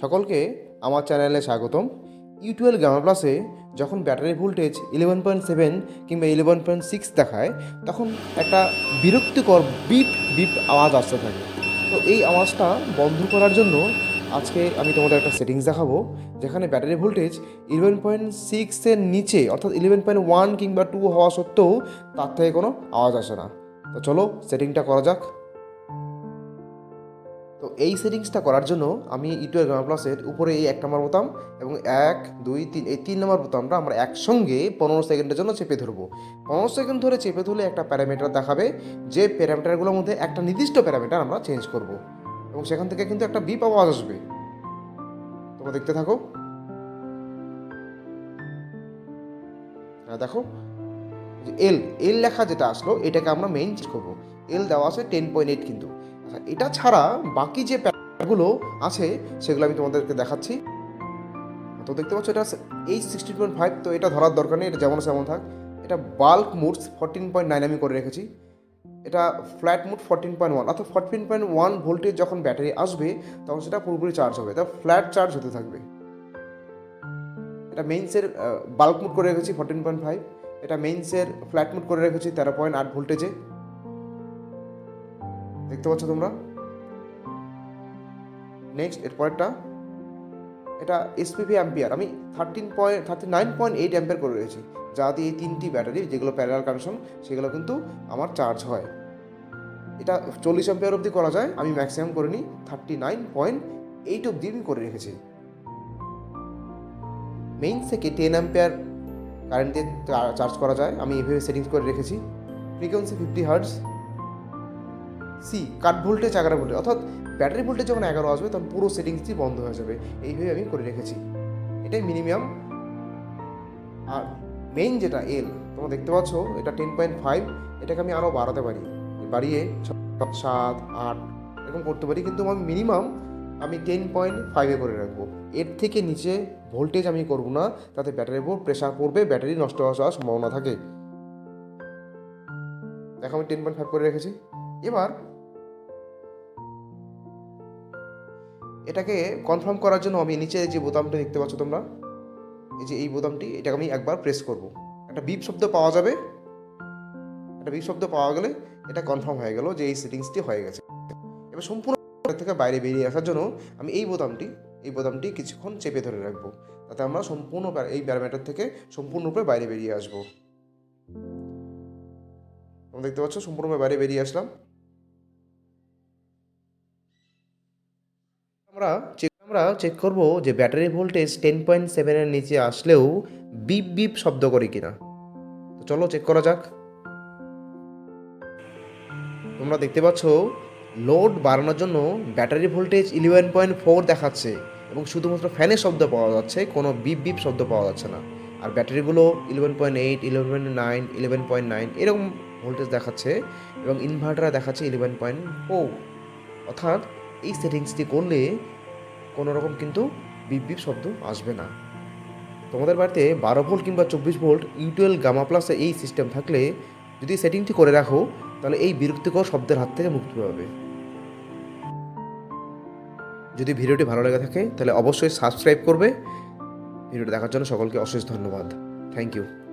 সকলকে আমার চ্যানেলে স্বাগতম। ইউটুয়েল গামা প্লাসে যখন battery voltage eleven point seven কিংবা ইলেভেন পয়েন্ট সিক্স দেখায়, তখন একটা বিরক্তিকর বিপ বিপ আওয়াজ আসতে থাকে। তো এই আওয়াজটা বন্ধ করার জন্য আজকে আমি তোমাদের একটা সেটিংস দেখাবো, যেখানে ব্যাটারি ভোল্টেজ ইলেভেন পয়েন্ট সিক্সের নিচে, অর্থাৎ ইলেভেন পয়েন্ট ওয়ান কিংবা টু হওয়া সত্ত্বেও তার থেকে কোনো আওয়াজ আসে না। তো চলো সেটিংটা করা যাক। তো এই সেটিংসটা করার জন্য আমি ইটুয়ার গ্রাম প্লাসের উপরে এই এক নম্বর বোতাম এবং এক, দুই, তিন, এই তিন নম্বর বোতামটা আমরা একসঙ্গে পনেরো সেকেন্ডের জন্য চেপে ধরবো। পনেরো সেকেন্ড ধরে চেপে ধরলে একটা প্যারামিটার দেখাবে, যে প্যারামিটারগুলোর মধ্যে একটা নির্দিষ্ট প্যারামিটার আমরা চেঞ্জ করব। এবং সেখান থেকে কিন্তু একটা বিপ আওয়াজ আসবে। তোমরা দেখতে থাকো। হ্যাঁ দেখো। এল এল লেখা যেটা আসলো, এটাকে আমরা মেইন চেঞ্জ করব। এল দেওয়া আছে টেন পয়েন্ট এইট কিন্তু। আচ্ছা এটা ছাড়া বাকি যে প্যাটার্নগুলো আছে, সেগুলো আমি তোমাদেরকে দেখাচ্ছি। তো দেখতে পাচ্ছ, এটা এইচ সিক্সটি পয়েন্ট ফাইভ তো এটা ধরার দরকার নেই, এটা যেমন সেমন থাক। এটা bulk modes fourteen point nine আমি করে রেখেছি। এটা float mode fourteen point one অর্থাৎ ফোরটিন পয়েন্ট ওয়ান ভোল্টেজ যখন ব্যাটারি আসবে, তখন সেটা পুরোপুরি চার্জ হবে। তা ফ্ল্যাট চার্জ হতে থাকবে। এটা মেইনসের বাল্ক মুড করে রেখেছি ফোরটিন পয়েন্ট ফাইভ এটা মেইনসের ফ্ল্যাট মুড করে রেখেছি তেরো পয়েন্ট আট ভোল্টেজে দেখতে পাচ্ছ তোমরা? নেক্সট এর পরেরটা এটা এসপিপি অ্যাম্পিয়ার আমি thirteen point thirty nine point eight ampere করে রয়েছি। যা এই তিনটি ব্যাটারি যেগুলো প্যারাল কানেকশন সেগুলো কিন্তু আমার চার্জ হয়। এটা চল্লিশ অ্যাম্পিয়ার অবধি করা যায়। আমি ম্যাক্সিমাম করে নিই থার্টি নাইন পয়েন্ট এইট অবধি আমি করে রেখেছি। মেইন থেকে টেন অ্যাম্পিয়ার কারেন্ট দিয়ে চার্জ করা যায়। আমি এইভাবে সেটিংস করে রেখেছি। Frequency fifty hertz C, cut voltage এগারো ভোল্টেজ, অর্থাৎ ব্যাটারি ভোল্টেজ যখন এগারো আসবে, তখন পুরো সেটিংসটি বন্ধ হয়ে যাবে। এইভাবে আমি করে রেখেছি। এটাই মিনিমাম আর মেইন যেটা এল তোমরা দেখতে পাচ্ছ, এটা টেন পয়েন্ট ফাইভ এটাকে আমি আরও বাড়াতে পারি। বাড়িয়ে সাত, আট, এরকম করতে পারি, কিন্তু আমি মিনিমাম আমি টেন পয়েন্ট ফাইভে করে রাখব। এর থেকে নিচে ভোল্টেজ আমি করব না, তাতে ব্যাটারির উপর প্রেশার পড়বে, ব্যাটারি নষ্ট হওয়ার সম্ভাবনা থাকে। দেখো আমি টেন পয়েন্ট ফাইভ করে রেখেছি। এবার এটাকে কনফার্ম করার জন্য আমি নিচে যে বোতামটা দেখতে পাচ্ছ তোমরা, এই যে এই বোতামটি, এটাকে আমি একবার প্রেস করব। একটা বিপ শব্দ পাওয়া যাবে। একটা বিপ শব্দ পাওয়া গেলে এটা কনফার্ম হয়ে গেল যে এই সেটিংসটি হয়ে গেছে। এবার সম্পূর্ণ থেকে বাইরে বেরিয়ে আসার জন্য আমি এই বোতামটি এই বোতামটি কিছুক্ষণ চেপে ধরে রাখব। তাতে আমরা সম্পূর্ণ এই প্যারামিটার থেকে সম্পূর্ণরূপে বাইরে বেরিয়ে আসব। দেখতে পাচ্ছ সম্পূর্ণরূপে বাইরে বেরিয়ে আসলাম। আমরা চেক আমরা চেক করব যে ব্যাটারি ভোল্টেজ টেন পয়েন্ট সেভেনের নিচে আসলেও বিপ বিপ শব্দ করে কিনা। তো চলো চেক করা যাক। তোমরা দেখতে পাচ্ছ লোড বাড়ানোর জন্য battery voltage eleven point four দেখাচ্ছে এবং শুধুমাত্র ফ্যানের শব্দ পাওয়া যাচ্ছে, কোনো বিপ বিপ শব্দ পাওয়া যাচ্ছে না। আর ব্যাটারিগুলো eleven point eight eleven point nine eleven point nine এরকম ভোল্টেজ দেখাচ্ছে এবং ইনভার্টার দেখাচ্ছে ইলেভেন পয়েন্ট ফোর অর্থাৎ এই সেটিংসটি করলে কোনো রকম কিন্তু বিপ বিপ শব্দ আসবে না। তোমাদের বাড়িতে বারো ভোল্ট কিংবা চব্বিশ ভোল্ট ইউটুয়েল গামা প্লাসে এই সিস্টেম থাকলে যদি সেটিংটি করে রাখো, তাহলে এই বিরক্তিকর শব্দের হাত থেকে মুক্তি পাবে। যদি ভিডিওটি ভালো লেগে থাকে, তাহলে অবশ্যই সাবস্ক্রাইব করবে। ভিডিওটি দেখার জন্য সকলকে অশেষ ধন্যবাদ। Thank you